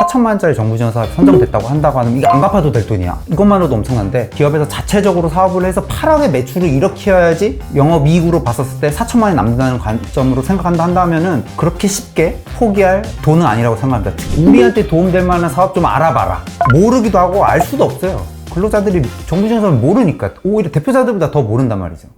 4천만 원짜리 정부 지원 사업이 선정됐다고 한다고 하면 이게 안 갚아도 될 돈이야. 이것만으로도 엄청난데 기업에서 자체적으로 사업을 해서 8억의 매출을 일으켜야지 영업이익으로 봤었을 때 4천만 원이 남는다는 관점으로 생각한다 한다면은 그렇게 쉽게 포기할 돈은 아니라고 생각합니다. 우리한테 도움될 만한 사업 좀 알아봐라. 모르기도 하고 알 수도 없어요. 근로자들이 정부 지원 사업을 모르니까 오히려 대표자들보다 더 모른단 말이죠.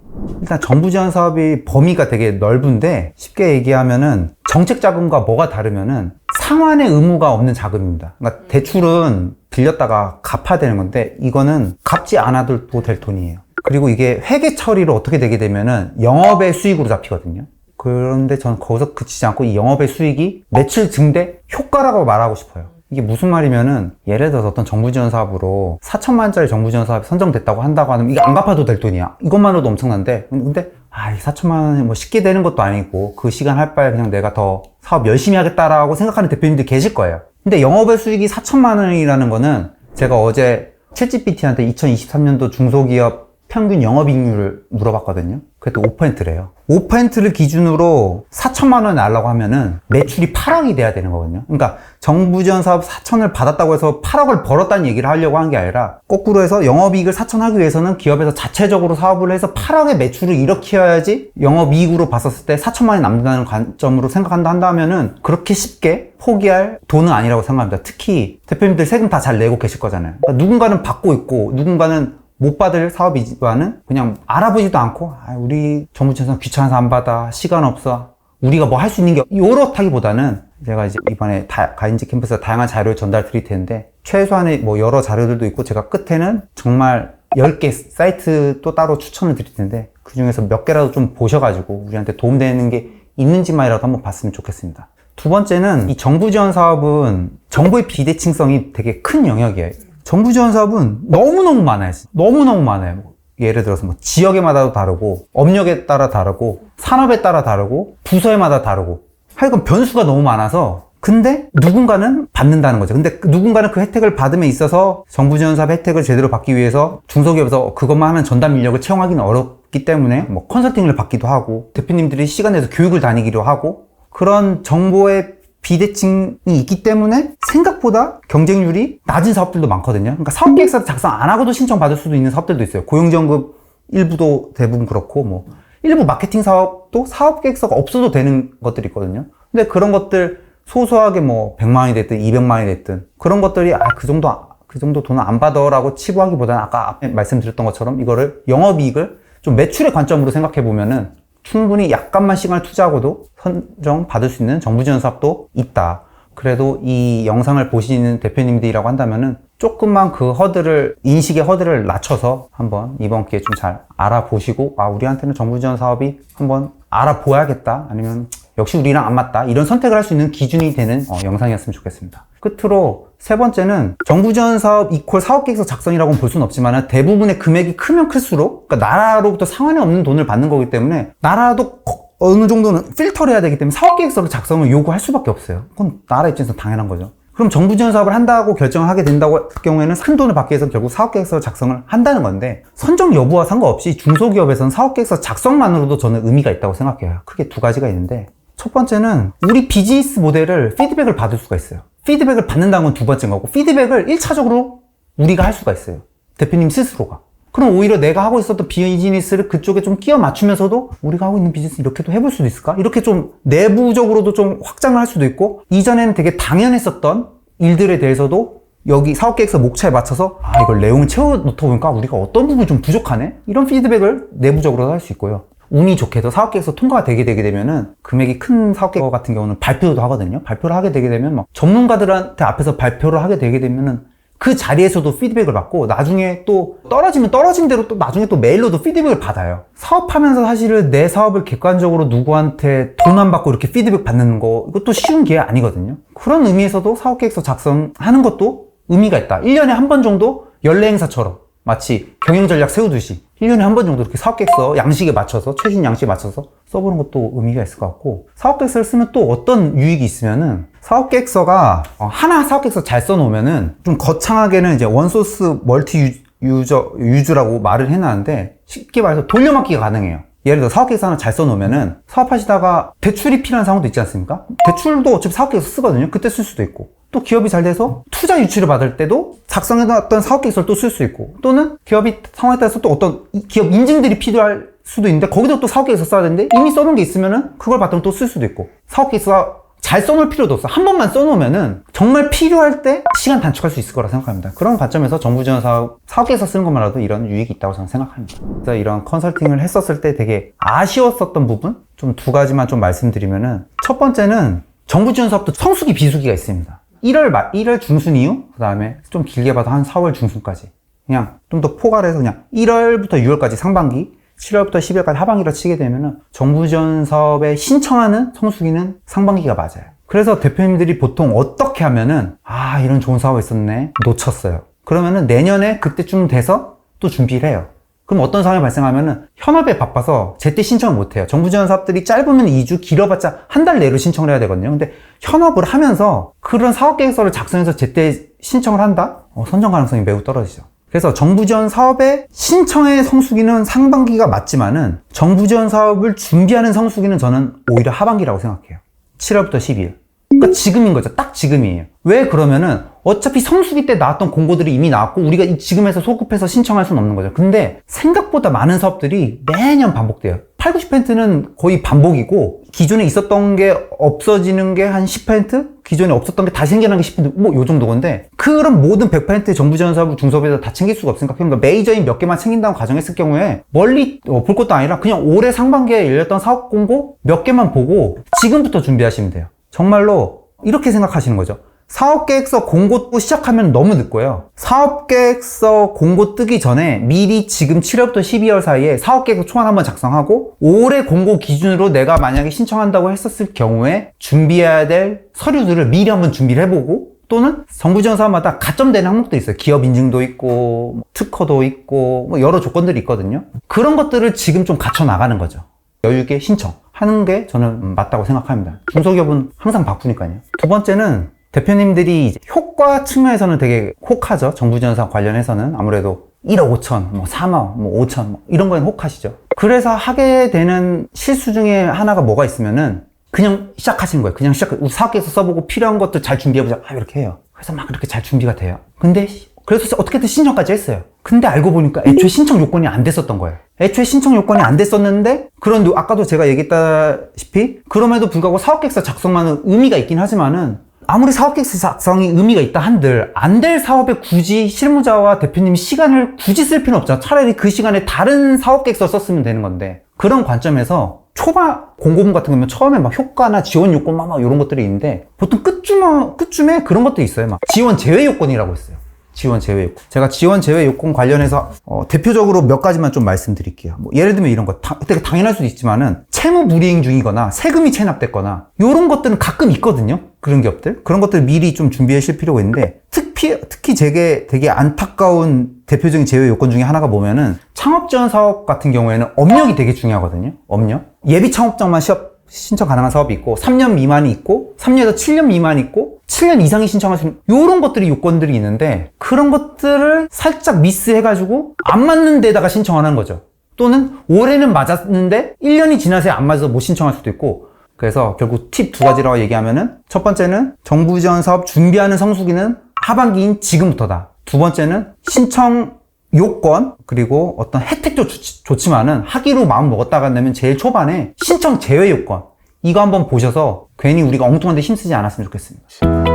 일단 정부 지원 사업이 범위가 되게 넓은데 쉽게 얘기하면은 정책 자금과 뭐가 다르면은 상환의 의무가 없는 자금입니다. 그러니까 대출은 빌렸다가 갚아야 되는 건데 이거는 갚지 않아도 될 돈이에요. 그리고 이게 회계 처리로 어떻게 되게 되면은 영업의 수익으로 잡히거든요. 그런데 저는 거기서 그치지 않고 이 영업의 수익이 매출 증대 효과라고 말하고 싶어요. 이게 무슨 말이면은 예를 들어서 어떤 정부 지원 사업으로 4천만 원짜리 정부 지원 사업이 선정됐다고 한다고 하면 이게 안 갚아도 될 돈이야. 이것만으로도 엄청난데 근데 아, 이 4천만 원이 뭐 쉽게 되는 것도 아니고 그 시간 할 바에 그냥 내가 더 사업 열심히 하겠다라고 생각하는 대표님들 계실 거예요. 근데 영업의 수익이 4천만 원이라는 거는 제가 어제 챗GPT한테 2023년도 중소기업 평균 영업이익률을 물어봤거든요. 그때 5%래요. 5%를 기준으로 4천만 원을 날라고 하면은 매출이 8억이 돼야 되는 거거든요. 그러니까 정부 지원 사업 4천을 받았다고 해서 8억을 벌었다는 얘기를 하려고 한 게 아니라 거꾸로 해서 영업이익을 4천 하기 위해서는 기업에서 자체적으로 사업을 해서 8억의 매출을 일으켜야지 영업이익으로 봤었을 때 4천만 원이 남는다는 관점으로 생각한다 한다면은 그렇게 쉽게 포기할 돈은 아니라고 생각합니다. 특히 대표님들 세금 다 잘 내고 계실 거잖아요. 그러니까 누군가는 받고 있고 누군가는 못 받을 사업이지만은 그냥 알아보지도 않고 아, 우리 정부청에서 귀찮아서 안 받아 시간 없어 우리가 뭐 할 수 있는 게 이렇다기보다는 제가 이제 이번에 다, 가인지 캠퍼스에 다양한 자료를 전달 드릴 텐데 최소한의 뭐 여러 자료들도 있고 제가 끝에는 정말 10개 사이트 또 따로 추천을 드릴 텐데 그 중에서 몇 개라도 좀 보셔가지고 우리한테 도움되는 게 있는지만이라도 한번 봤으면 좋겠습니다. 두 번째는 이 정부 지원 사업은 정보의 비대칭성이 되게 큰 영역이에요. 정부 지원 사업은 너무너무 많아요. 너무너무 많아요. 예를 들어서 뭐 지역에마다 다르고 업력에 따라 다르고 산업에 따라 다르고 부서에마다 다르고 하여간 변수가 너무 많아서 근데 누군가는 받는다는 거죠. 근데 그 누군가는 그 혜택을 받음에 있어서 정부 지원 사업 혜택을 제대로 받기 위해서 중소기업에서 그것만 하는 전담 인력을 채용하기는 어렵기 때문에 뭐 컨설팅을 받기도 하고 대표님들이 시간 내서 교육을 다니기도 하고 그런 정보의 비대칭이 있기 때문에 생각보다 경쟁률이 낮은 사업들도 많거든요. 그러니까 사업 계획서 작성 안 하고도 신청받을 수도 있는 사업들도 있어요. 고용지원금 일부도 대부분 그렇고 뭐 일부 마케팅 사업도 사업 계획서가 없어도 되는 것들이 있거든요. 근데 그런 것들 소소하게 뭐 100만 원이 됐든 200만 원이 됐든 그런 것들이 아 그 정도 그 정도 돈은 안 받아라고 치부하기보다는 아까 앞에 말씀드렸던 것처럼 이거를 영업이익을 좀 매출의 관점으로 생각해 보면은 충분히 약간만 시간을 투자하고도 선정 받을 수 있는 정부 지원 사업도 있다. 그래도 이 영상을 보시는 대표님들이라고 한다면은 조금만 그 허들을 인식의 허들을 낮춰서 한번 이번 기회에 좀 잘 알아보시고 아 우리한테는 정부 지원 사업이 한번 알아보아야겠다 아니면 역시 우리랑 안 맞다 이런 선택을 할 수 있는 기준이 되는 어, 영상이었으면 좋겠습니다. 끝으로 세 번째는 정부 지원 사업 이퀄 사업 계획서 작성이라고는 볼 수는 없지만 대부분의 금액이 크면 클수록 그러니까 나라로부터 상관이 없는 돈을 받는 거기 때문에 나라도 어느 정도는 필터를 해야 되기 때문에 사업 계획서를 작성을 요구할 수밖에 없어요. 그건 나라 입장에서 당연한 거죠. 그럼 정부 지원 사업을 한다고 결정을 하게 된다고 할 경우에는 큰 돈을 받기 위해서 결국 사업계획서 작성을 한다는 건데 선정 여부와 상관없이 중소기업에서는 사업계획서 작성만으로도 저는 의미가 있다고 생각해요. 크게 두 가지가 있는데 첫 번째는 우리 비즈니스 모델을 피드백을 받을 수가 있어요. 피드백을 받는다는 건 두 번째인 거고 피드백을 1차적으로 우리가 할 수가 있어요. 대표님 스스로가. 그럼 오히려 내가 하고 있었던 비즈니스를 그쪽에 좀 끼워 맞추면서도 우리가 하고 있는 비즈니스 이렇게도 해볼 수도 있을까? 이렇게 좀 내부적으로도 좀 확장을 할 수도 있고 이전에는 되게 당연했었던 일들에 대해서도 여기 사업 계획서 목차에 맞춰서 아 이걸 내용을 채워놓다 보니까 우리가 어떤 부분이 좀 부족하네? 이런 피드백을 내부적으로 할 수 있고요. 운이 좋게도 사업계획서 통과가 되게 되게 되면은 금액이 큰 사업계획 같은 경우는 발표도 하거든요. 발표를 하게 되게 되면 막 전문가들한테 앞에서 발표를 하게 되게 되면은 그 자리에서도 피드백을 받고 나중에 또 떨어지면 떨어진 대로 또 나중에 또 메일로도 피드백을 받아요. 사업하면서 사실은 내 사업을 객관적으로 누구한테 돈 안 받고 이렇게 피드백 받는 거 이것도 쉬운 게 아니거든요. 그런 의미에서도 사업계획서 작성하는 것도 의미가 있다. 1년에 한 번 정도 연례 행사처럼 마치 경영 전략 세우듯이 1년에 한 번 정도 이렇게 사업 계획서 양식에 맞춰서 최신 양식에 맞춰서 써보는 것도 의미가 있을 것 같고 사업 계획서를 쓰면 또 어떤 유익이 있으면은 사업 계획서가 어, 하나 사업 계획서 잘 써놓으면은 좀 거창하게는 이제 원소스 멀티 유저 유즈라고 말을 해놨는데 쉽게 말해서 돌려막기가 가능해요. 예를 들어 사업계획서 하나 잘 써놓으면은 사업하시다가 대출이 필요한 상황도 있지 않습니까? 대출도 어차피 사업계획서 쓰거든요. 그때 쓸 수도 있고 또 기업이 잘 돼서 투자 유치를 받을 때도 작성해놨던 사업 계획서를 또 쓸 수 있고 또는 기업이 상황에 따라서 또 어떤 이- 기업 인증들이 필요할 수도 있는데 거기도 또 사업 계획서 써야 되는데 이미 써놓은 게 있으면은 그걸 바탕으로 또 쓸 수도 있고 사업 계획서 잘 써놓을 필요도 없어. 한 번만 써놓으면은 정말 필요할 때 시간 단축할 수 있을 거라 생각합니다. 그런 관점에서 정부 지원 사업, 사업계획서 쓰는 것만으로도 이런 유익이 있다고 저는 생각합니다. 그래서 이런 컨설팅을 했었을 때 되게 아쉬웠었던 부분? 좀 두 가지만 좀 말씀드리면은 첫 번째는 정부 지원 사업도 성수기 비수기가 있습니다. 1월 말, 1월 중순 이후, 그 다음에 좀 길게 봐도 한 4월 중순까지. 그냥 좀 더 포괄 해서 그냥 1월부터 6월까지 상반기, 7월부터 10월까지 하반기로 치게 되면은 정부 지원 사업에 신청하는 성수기는 상반기가 맞아요. 그래서 대표님들이 보통 어떻게 하면은 아 이런 좋은 사업 있었네 놓쳤어요. 그러면은 내년에 그때쯤 돼서 또 준비를 해요. 그럼 어떤 상황이 발생하면은 현업에 바빠서 제때 신청을 못 해요. 정부 지원 사업들이 짧으면 2주, 길어봤자 한 달 내로 신청을 해야 되거든요. 근데 현업을 하면서 그런 사업 계획서를 작성해서 제때 신청을 한다? 어, 선정 가능성이 매우 떨어지죠. 그래서 정부 지원 사업의 신청의 성수기는 상반기가 맞지만은 정부 지원 사업을 준비하는 성수기는 저는 오히려 하반기라고 생각해요. 7월부터 12일. 그러니까 지금인 거죠. 딱 지금이에요. 왜 그러면은 어차피 성수기 때 나왔던 공고들이 이미 나왔고 우리가 이 지금에서 소급해서 신청할 수는 없는 거죠. 근데 생각보다 많은 사업들이 매년 반복돼요. 8, 90%는 거의 반복이고 기존에 있었던 게 없어지는 게 한 10%? 기존에 없었던 게 다시 생겨나는 게 10%? 뭐 요 정도 건데 그런 모든 100%의 정부 지원 사업을 중소업에서 다 챙길 수가 없으니까 그러니까 메이저인 몇 개만 챙긴다고 가정했을 경우에 멀리 어, 볼 것도 아니라 그냥 올해 상반기에 열렸던 사업 공고 몇 개만 보고 지금부터 준비하시면 돼요. 정말로 이렇게 생각하시는 거죠. 사업계획서 공고 시작하면 너무 늦고요. 사업계획서 공고 뜨기 전에 미리 지금 7월부터 12월 사이에 사업계획서 초안 한번 작성하고 올해 공고 기준으로 내가 만약에 신청한다고 했었을 경우에 준비해야 될 서류들을 미리 한번 준비를 해보고 또는 정부 지원 사업마다 가점되는 항목도 있어요. 기업 인증도 있고 뭐 특허도 있고 뭐 여러 조건들이 있거든요. 그런 것들을 지금 좀 갖춰 나가는 거죠. 여유 있게 신청 하는 게 저는 음, 맞다고 생각합니다. 중소기업은 항상 바쁘니까요. 두 번째는 대표님들이 효과 측면에서는 되게 혹하죠. 정부 지원 사업 관련해서는 아무래도 1억 5천, 뭐 3억, 뭐 5천 뭐 이런 거에는 혹하시죠. 그래서 하게 되는 실수 중에 하나가 뭐가 있으면은 그냥 시작하시는 거예요. 그냥 시작, 우리 사업계획서 써보고 필요한 것들 잘 준비해보자. 아, 이렇게 해요. 그래서 막 그렇게 잘 준비가 돼요. 근데, 시- 그래서 어떻게든 신청까지 했어요. 근데 알고 보니까 애초에 신청 요건이 안 됐었던 거예요. 애초에 신청 요건이 안 됐었는데, 그런, 노- 아까도 제가 얘기했다시피, 그럼에도 불구하고 사업계획서 작성만은 의미가 있긴 하지만은, 아무리 사업계획서 작성이 의미가 있다 한들, 안 될 사업에 굳이 실무자와 대표님이 시간을 굳이 쓸 필요는 없잖아. 차라리 그 시간에 다른 사업계획서 썼으면 되는 건데, 그런 관점에서 초반 공고문 같은 거면 처음에 막 효과나 지원 요건 막, 막 이런 것들이 있는데 보통 끝쯤, 끝쯤에 그런 것도 있어요. 막 지원 제외 요건이라고 있어요. 지원 제외 요건. 제가 지원 제외 요건 관련해서 어, 대표적으로 몇 가지만 좀 말씀드릴게요. 뭐 예를 들면 이런 거 다, 되게 당연할 수도 있지만은 채무 불이행 중이거나 세금이 체납됐거나 이런 것들은 가끔 있거든요. 그런 기업들 그런 것들 미리 좀 준비하실 필요가 있는데 특히 특히 제게 되게 안타까운 대표적인 제외 요건 중에 하나가 뭐면은 창업 지원 사업 같은 경우에는 업력이 되게 중요하거든요. 업력 예비 창업자만 시업 신청 가능한 사업이 있고 3년 미만이 있고 3년에서 7년 미만이 있고 7년 이상이 있는 이런 것들이 요건들이 있는데 그런 것들을 살짝 미스해가지고 안 맞는 데다가 신청하는 거죠. 또는 올해는 맞았는데 1년이 지나서 안 맞아서 못 신청할 수도 있고 그래서 결국 팁 두 가지라고 얘기하면은 첫 번째는 정부 지원 사업 준비하는 성수기는 하반기인 지금부터다. 두 번째는 신청 요건 그리고 어떤 혜택도 좋지, 좋지만은 하기로 마음 먹었다가 되면 제일 초반에 신청 제외 요건 이거 한번 보셔서 괜히 우리가 엉뚱한 데 힘쓰지 않았으면 좋겠습니다.